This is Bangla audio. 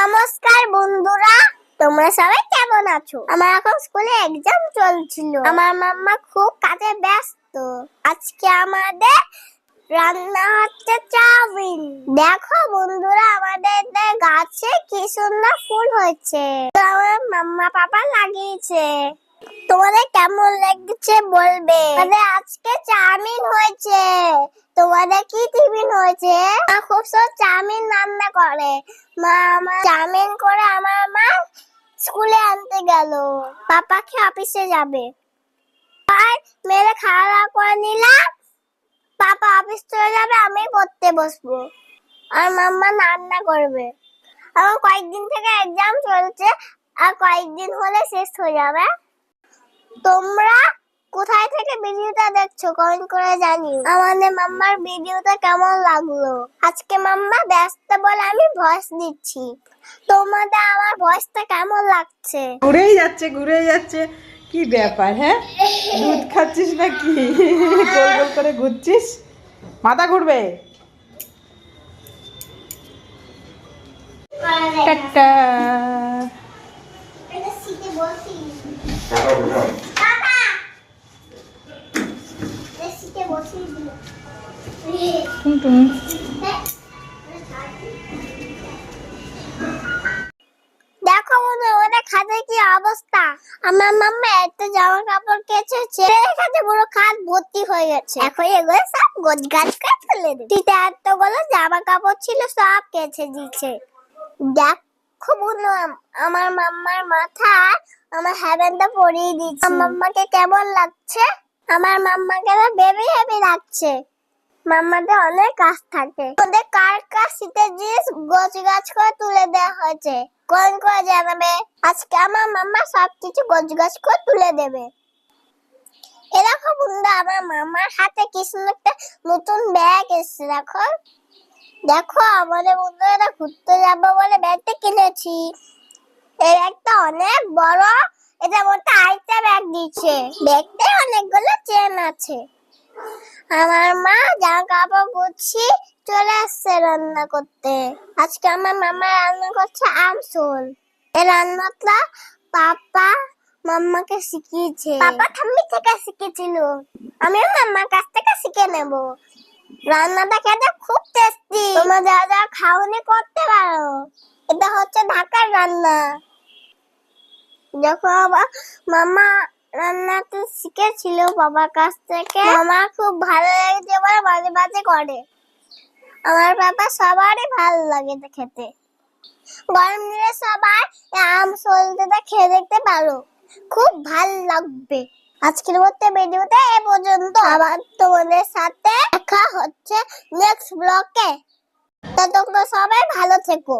নমস্কার বন্ধুরা, তোমরা সবাই কেমন আছো? আমার এখন স্কুলে এক্সাম চলছিল। আমার মাম্মা খুব কাজে ব্যস্ত। আজকে আমাদের রান্না হচ্ছে চাউমিন। দেখো বন্ধুরা, আমাদের গাছে কি সুন্দর ফুল হয়েছে। আমার মাম্মা পাপা লাগিয়েছে। তোমাদের কেমন লেগেছে বলবে? আজকে চাউমিন হয়েছে। তোমাদের কি টিফিন হয়েছে। মা খুব সব চাউমিন রান্না করে। মা আমার চাউমিন করে আমার মা স্কুলে আনতে গেল। পাপাকে অফিসে যাবে। আর মেরে খাওয়া দাওয়া করে নিলাম। পাপা অফিস চলে যাবে, আমি পড়তে বসবো। আর মাম্মা রান্না করবে। আমার কয়েকদিন থেকে এক্সাম চলছে, আর কয়েকদিন হলে শেষ হয়ে যাবে। তোমরা কোথায় থেকে ভিডিওটা দেখছ কমেন্ট করে জানি আমাদের মাম্মার ভিডিওটা কেমন লাগল? আজকে মাম্মা ব্যস্ত বলে আমি ভয়েস দিচ্ছি। তোমাদের আমার ভয়েসটা কেমন লাগছে? ঘুরেই যাচ্ছে ঘুরেই যাচ্ছে। কি ব্যাপার হ্যাঁ? দুধ খাচ্ছিস না কি গোল গোল করে ঘুরছিস? মাথা ঘুরবে? টাটা। টুন দেখো বন্ধু, ওদের কি অবস্থা? আমার মাম্মা এত জামা কাপড় পুরো খাট ভর্তি হয়ে গেছে। এখন এগুলো সব করে ফেলে এতগুলো জামা কাপড় ছিল, সব কেচে দিচ্ছে। দেখো আমার মাম্মার মাথা আমার হ্যাবেনটা পরিয়ে দিচ্ছে। মাম্মাকে কেমন লাগছে? আমার মাম্মাকে বেবি হেবি লাগছে। মাম্মাদের অনেক কাজ থাকে। ওদের কার কার শীতের জিনিস গোছ গাছ করে তুলে দেওয়া হয়েছে? কোন করে জানাবে। আজকে আমার মাম্মা সবকিছু গোছ গাছ করে তুলে দেবে। এরকম বন্ধু, আমার মামার হাতে কি সুন্দর একটা নতুন ব্যাগ এসেছে, দেখো। দেখো, আমাদের বন্ধুরা ঘুরতে যাব বলে ব্যাগটা কিনেছি। এই ব্যাগটা অনেক বড়, এটার মধ্যে আরেকটা ব্যাগ দিচ্ছে ব্যাগতে অনেকগুলো চেন আছে। আমার মা জামা কাপড় গুছি চলে আসছে রান্না করতে। আজকে আমার মামা রান্না করছে আমসোল এই রান্নাটা পাপা মাম্মাকে শিখিয়েছে। পাপা ঠাম্মি থেকে শিখেছিল। আমিও মাম্মার কাছ থেকে শিখে নেব। রান্নাটা খেতে খুব টেস্টি তোমরা যা যা খাওনি করতে পারো। এটা হচ্ছে ঢাকার রান্না। যখন মামা রান্নাতে শিখেছিল বাবার কাছ থেকে। আমার খুব ভালো লেগেছে বলে মাঝে মাঝে করে। আমার বাবা সবারই ভালো লাগে খেতে। গরম দিনে সবাই আম সলতেটা খেয়ে দেখতে পারো। খুব ভালো লাগবে। আজকের মধ্যে ভিডিওটা এ পর্যন্ত। আবার তোমাদের সাথে দেখা হচ্ছে নেক্সট ব্লকে ততক্ষণ সবাই ভালো থেকো।